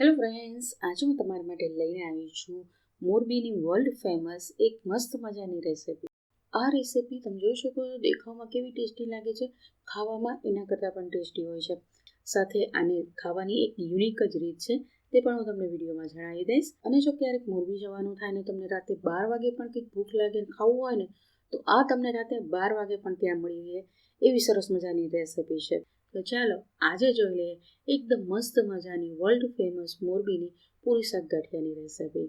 Hello friends આજે હું તમારા માટે લઈને આવી છું મોરબીની વર્લ્ડ ફેમસ એક મસ્ત મજાની રેસિપી આ રેસિપી તમે જોઈ શકો છો, દેખાવમાં કેવી ટેસ્ટી લાગે છે, ખાવામાં એના કરતાં પણ ટેસ્ટી હોય છે. સાથે આને ખાવાની એક યુનિક જ રીત છે, તે પણ હું તમને વિડીયોમાં જણાવી દઈશ. અને જો ક્યારેક મોરબી જવાનું થાય ને તમને રાતે બાર વાગે પણ કંઈક ભૂખ લાગે ખાવું હોય ને, તો આ તમને રાતે બાર વાગે પણ ત્યાં મળી રહે એવી સરસ મજાની રેસિપી છે. તો ચાલો આજે જોઈ લઈએ એકદમ મસ્ત મજાની વર્લ્ડ ફેમસ મોરબીની પૂરી શાક ગાંઠિયાની રેસિપી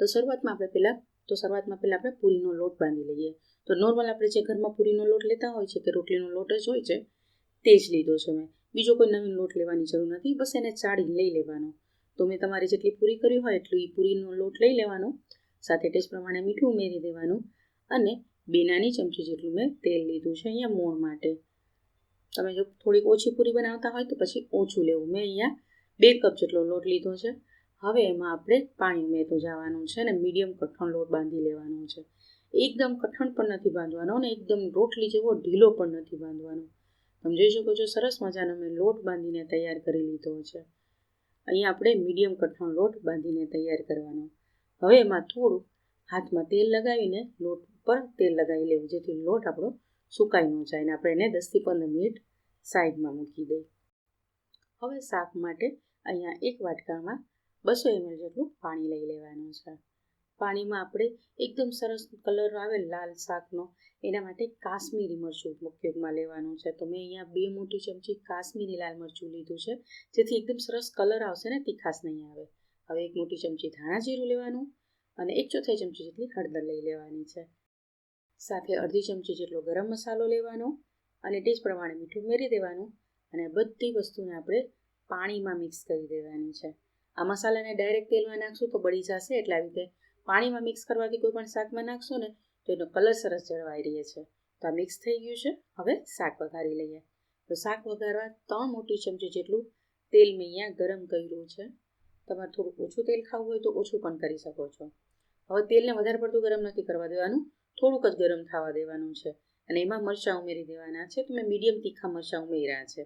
તો શરૂઆતમાં આપણે પહેલાં તો શરૂઆતમાં પહેલાં આપણે પૂરીનો લોટ બાંધી લઈએ. તો નોર્મલ આપણે જે ઘરમાં પૂરીનો લોટ લેતા હોય છે કે રોટલીનો લોટ જ હોય છે, તે જ લીધો છે મેં. બીજો કોઈ નવીન લોટ લેવાની જરૂર નથી, બસ એને ચાળીને લઈ લેવાનો. તો મેં તમારી જેટલી પૂરી કરી હોય એટલું પૂરીનો લોટ લઈ લેવાનો, સાથે ટેસ્ટ પ્રમાણે મીઠું ઉમેરી દેવાનું અને બે નાની ચમચી જેટલું મેં તેલ લીધું છે અહીંયા મોણ માટે. તમે જો થોડીક ઓછી પૂરી બનાવતા હોય તો પછી ઓછું લેવું. મેં અહીંયા બે કપ જેટલો લોટ લીધો છે. હવે એમાં આપણે પાણી ઉમેરતું જવાનું છે અને મીડિયમ કઠણ લોટ બાંધી લેવાનો છે. એકદમ કઠણ પણ નથી બાંધવાનો અને એકદમ રોટલી જેવો ઢીલો પણ નથી બાંધવાનો. તમે જોઈ શકો છો સરસ મજાનો મેં લોટ બાંધીને તૈયાર કરી લીધો છે. અહીંયા આપણે મીડિયમ કઠણ લોટ બાંધીને તૈયાર કરવાનો. હવે એમાં થોડું હાથમાં તેલ લગાવીને લોટ ઉપર તેલ લગાવી લેવું, જેથી લોટ આપણો સુકાઈ ન જાય ને આપણે એને દસથી પંદર મિનિટ સાઈડમાં મૂકી દઈએ. હવે શાક માટે અહીંયા એક વાટકામાં બસો એમએલ જેટલું પાણી લઈ લેવાનું છે. પાણીમાં આપણે એકદમ સરસ કલર આવે લાલ શાકનો, એના માટે કાશ્મીરી મરચું ઉપયોગમાં લેવાનું છે. તો મેં અહીંયા બે મોટી ચમચી કાશ્મીરી લાલ મરચું લીધું છે, જેથી એકદમ સરસ કલર આવશે ને તીખાશ નહીં આવે. હવે એક મોટી ચમચી ધાણા જીરું લેવાનું અને એક ચોથાઈ ચમચી જેટલી હળદર લઈ લેવાની છે. સાથે અડધી ચમચી જેટલો ગરમ મસાલો લેવાનો અને ટેસ્ટ પ્રમાણે મીઠું ઉમેરી દેવાનું અને બધી વસ્તુને આપણે પાણીમાં મિક્સ કરી દેવાની છે. આ મસાલાને ડાયરેક્ટ તેલમાં નાખશું તો બળી જશે એટલે આવી રીતે પાણીમાં મિક્સ કરવાથી કોઈ પણ શાકમાં નાખશો ને તો એનો કલર સરસ જળવાઈ રહે છે. તો આ મિક્સ થઈ ગયું છે. હવે શાક વઘારી લઈએ. તો શાક વઘારવા ત્રણ મોટી ચમચી જેટલું તેલ મેં અહીંયા ગરમ કર્યું છે. તમારે થોડું ઓછું તેલ ખાવું હોય તો ઓછું પણ કરી શકો છો. હવે તેલને વધારે પડતું ગરમ નથી કરવા દેવાનું. થોડુંક જ ગરમ થવા દેવાનું છે. અને એમાં મરચાં ઉમેરી દેવાના છે. તો મેં મીડિયમ તીખા મરચાં ઉમેર્યા છે.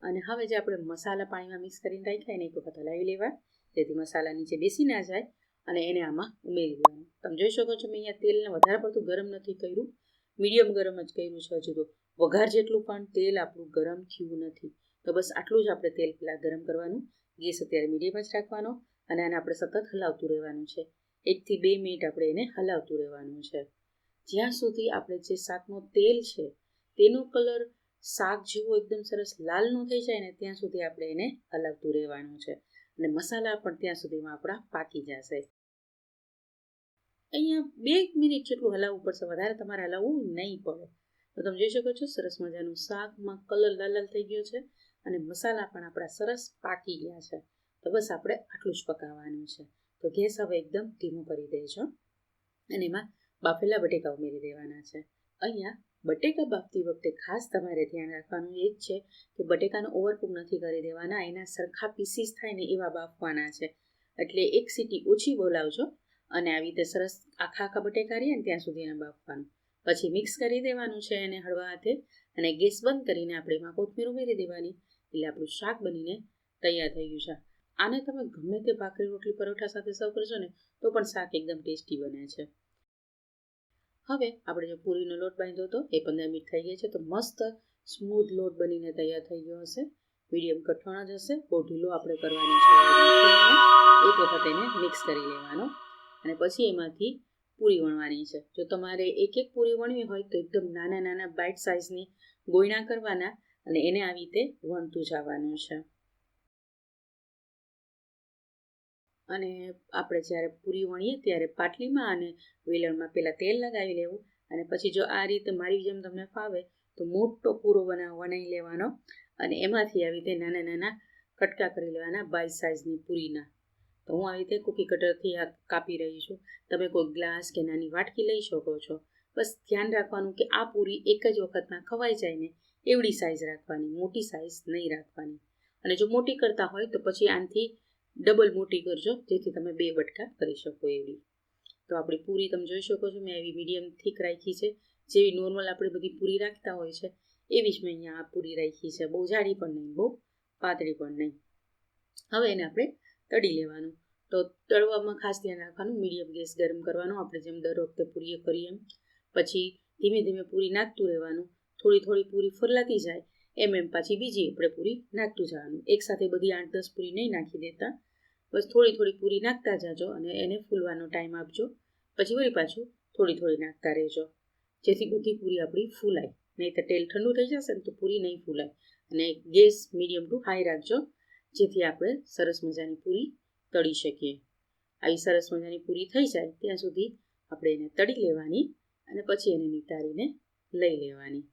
અને હવે જે આપણે મસાલા પાણીમાં મિક્સ કરીને રાખ્યા એને એક વખત હલાવી લેવા. જેથી મસાલા નીચે બેસી ના જાય અને એને આમાં ઉમેરી દેવાનું. તમે જોઈ શકો છો મેં અહીંયા તેલને વધારે પડતું ગરમ નથી કર્યું. મીડિયમ ગરમ જ કર્યું છે હજુ તો. વઘાર જેટલું પણ તેલ આપણું ગરમ થયું નથી. તો બસ આટલું જ આપણે તેલ પહેલાં ગરમ કરવાનું. ગેસ અત્યારે મીડિયમ જ રાખવાનો. અને આને આપણે સતત હલાવતું રહેવાનું છે. એકથી બે મિનિટ આપણે એને હલાવતું રહેવાનું છે. જ્યાં સુધી આપણે જે શાકનો તેલ છે, તેનો કલર શાક જેવો એકદમ સરસ લાલ થઈ જાય ને ત્યાં સુધી આપણે એને હલાવતું રહેવાનું છે. અને મસાલા પણ ત્યાં સુધીમાં આપણા પાકી જશે. અહીંયા બે મિનિટ જેટલું હલાવવું પડશે, વધારે તમારે હલાવવું નહીં પડે. તો તમે જોઈ શકો છો, સરસ મજાનું શાકમાં કલર લાલ લાલ થઈ ગયો છે અને મસાલા પણ આપણા સરસ પાકી ગયા છે. તો બસ આપણે આટલું જ પકાવવાનું છે. તો ગેસ હવે એકદમ ધીમું કરી દેજો અને એમાં બાફેલા બટેકા ઉમેરી દેવાના છે. અહીંયા બટેકા બાફતી વખતે ખાસ તમારે ધ્યાન રાખવાનું એ જ છે કે બટેકાનો ઓવરકુક નથી કરી દેવાના, એના સરખા પીસીસ થાય ને એવા બાફવાના છે. એટલે એક સીટી ઓછી બોલાવજો અને આવી રીતે સરસ આખા આખા બટેકા રહીએ ને ત્યાં સુધી એને બાફવાનું. પછી મિક્સ કરી દેવાનું છે એને હળવા હાથે અને ગેસ બંધ કરીને આપણે એમાં કોથમીર ઉમેરી દેવાની. એટલે આપણું શાક બનીને તૈયાર થઈ ગયું છે. આને તમે ગમે તે ભાખરી રોટલી પરોઠા સાથે સર્વ કરશો ને, તો પણ શાક એકદમ ટેસ્ટી બને છે. હવે આપણે જે પૂરીનો લોટ બાંધ્યો હતો, એ પંદર મિનિટ થઈ ગઈ છે, તો મસ્ત સ્મૂથ લોટ બનીને તૈયાર થઈ ગયો હશે. મીડિયમ કઠણ જ હશે, બહુ ઢીલો આપણે કરવાની છે. એક વખત એને મિક્સ કરી લેવાનો. અને પછી એમાંથી પૂરી વણવાની છે. જો તમારે એક એક પૂરી વણવી હોય, તો એકદમ નાના નાના બાઇટ સાઇઝની ગોયણા કરવાના અને એને આવી રીતે વણતું જવાનું છે. અને આપણે જ્યારે પૂરી વણીએ ત્યારે પાટલીમાં અને વેલણમાં પહેલાં તેલ લગાવી લેવું. અને પછી જો આ રીતે મારી જેમ તમને ફાવે તો મોટો પૂરો બનાવ નહીં લેવાનો. અને એમાંથી આવી રીતે નાના નાના કટકા કરી લેવાના બાય સાઇઝની પૂરીના. તો હું આવી રીતે કૂકી કટરથી આ કાપી રહી છું. તમે કોઈ ગ્લાસ કે નાની વાટકી લઈ શકો છો. બસ ધ્યાન રાખવાનું કે આ પૂરી એક જ વખતમાં ખવાઈ જાય ને એવડી સાઇઝ રાખવાની, મોટી સાઇઝ નહીં રાખવાની. અને જો મોટી કરતા હોય તો પછી આનાથી ડબલ મોટી કરજો, જેથી તમે બે બટકા કરી શકો એવી. તો આપણી પૂરી તમે જોઈ શકો છો, મેં એવી મીડિયમ થીક રાખી છે. જેવી નોર્મલ આપણે બધી પૂરી રાખતા હોય છે, એવી જ મેં અહીંયા આ પૂરી રાખી છે. બહુ જાડી પણ નહીં, બહુ પાતળી પણ નહીં. હવે એને આપણે તળી લેવાનું. તો તળવામાં ખાસ ધ્યાન રાખવાનું, મીડિયમ ગેસ ગરમ કરવાનો. આપણે જેમ દર વખતે પૂરીએ કરીએ એમ. પછી ધીમે ધીમે પૂરી નાખતું રહેવાનું. થોડી થોડી પૂરી ફરલાતી જાય, એમ એમ પાછી બીજી આપણે પૂરી નાખતું જવાનું. એકસાથે બધી આઠ દસ પૂરી નહીં નાખી દેતા. બસ થોડી થોડી પૂરી નાખતા જાજો અને એને ફૂલવાનો ટાઈમ આપજો. પછી વળી પાછું થોડી થોડી નાખતા રહેજો. જેથી બધી પૂરી આપણી ફૂલાય. નહીં તો તેલ ઠંડુ થઈ જશે ને તો પૂરી નહીં ફૂલાય. અને ગેસ મીડિયમ ટુ હાઈ રાખજો, જેથી આપણે સરસ મજાની પૂરી તળી શકીએ. આવી સરસ મજાની પૂરી થઈ જાય ત્યાં સુધી આપણે એને તળી લેવાની અને પછી એને નિતારીને લઈ લેવાની.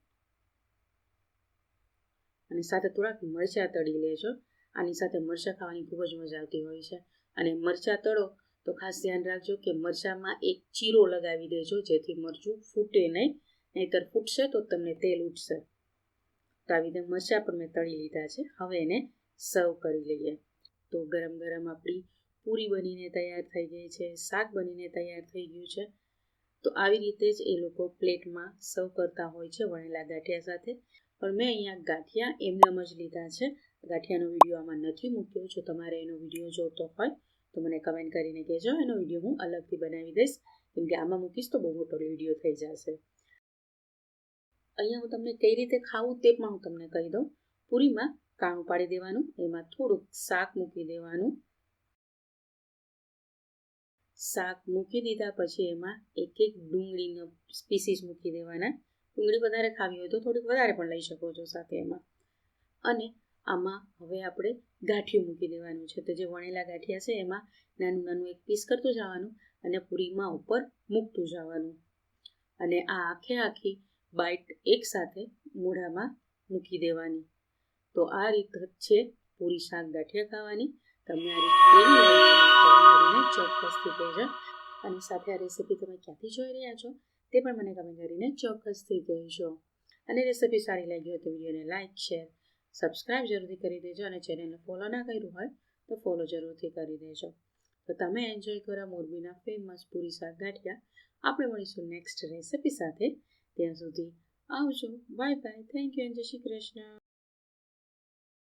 અને સાથે થોડાક મરચાં તળી લેજો. આની સાથે મરચાં ખાવાની ખૂબ જ મજા આવતી હોય છે. અને મરચાં તળો તો ખાસ ધ્યાન રાખજો કે મરચાંમાં એક ચીરો લગાવી દેજો જેથી મરચું ફૂટે નહીં, નહીતર ફૂટશે તો તમને તેલ ઉઠશે તો આવી રીતે મરચાં પણ મેં તળી લીધા છે. હવે એને સર્વ કરી લઈએ. તો ગરમ ગરમ આપણી પૂરી બનીને તૈયાર થઈ ગઈ છે, શાક બનીને તૈયાર થઈ ગયું છે. તો આવી રીતે જ એ લોકો પ્લેટમાં સર્વ કરતા હોય છે વણેલા ગાંઠિયા સાથે. પણ મેં અહીંયા ગાંઠિયા એમનેમ જ લીધા છે. ગાંઠિયાનો વીડિયો આમાં નથી મૂક્યો, જો તમારે એનો વીડિયો જોતો હોય, તો મને કમેન્ટ કરીને કહેજો. એનો વીડિયો હું અલગથી બનાવી દઈશ. કેમકે આમાં મૂકીશ તો બહુ મોટો વીડિયો થઈ જશે. અહીંયા હું તમને કઈ રીતે ખાવું તે પણ હું તમને કહી દઉં. પૂરીમાં કાણું પાડી દેવાનું, એમાં થોડુંક શાક મૂકી દેવાનું. શાક મૂકી દીધા પછી એમાં એક એક ડુંગળીનો સ્પીસીસ મૂકી દેવાના. ડુંગળી વધારે ખાવી હોય તો થોડીક વધારે પણ લઈ શકો છો સાથે એમાં. અને આમાં હવે આપણે ગાંઠિયું મૂકી દેવાનું છે. તો જે વણેલા ગાંઠિયા છે, એમાં નાનું નાનું એક પીસ કરતું જવાનું અને પૂરીમાં ઉપર મૂકતું જવાનું. અને આ આખે આખી બાઇટ એકસાથે મોઢામાં મૂકી દેવાની. તો આ રીત છે પૂરી શાક ગાંઠિયા ખાવાની. તમે આ રીત ચોક્કસથી કહેજો. અને સાથે આ રેસીપી તમે ક્યાંથી જોઈ રહ્યા છો, તે પણ મને કમેન્ટ કરીને ચોક્કસથી કહેજો. અને રેસીપી સારી લાગી હોય તો વિડીયોને લાઇક શેર સબસ્ક્રાઇબ જરૂરથી કરી દેજો અને ચેનલને ફોલો ના કર્યું હોય તો ફોલો જરૂરથી કરી દેજો. તો તમે એન્જોય કરો મોરબીના ફેમસ પૂરી શાક ગાંઠિયા આપણે મળીશું નેક્સ્ટ રેસિપી સાથે. ત્યાં સુધી આવજો. Bye bye thank you and જય શ્રી કૃષ્ણ.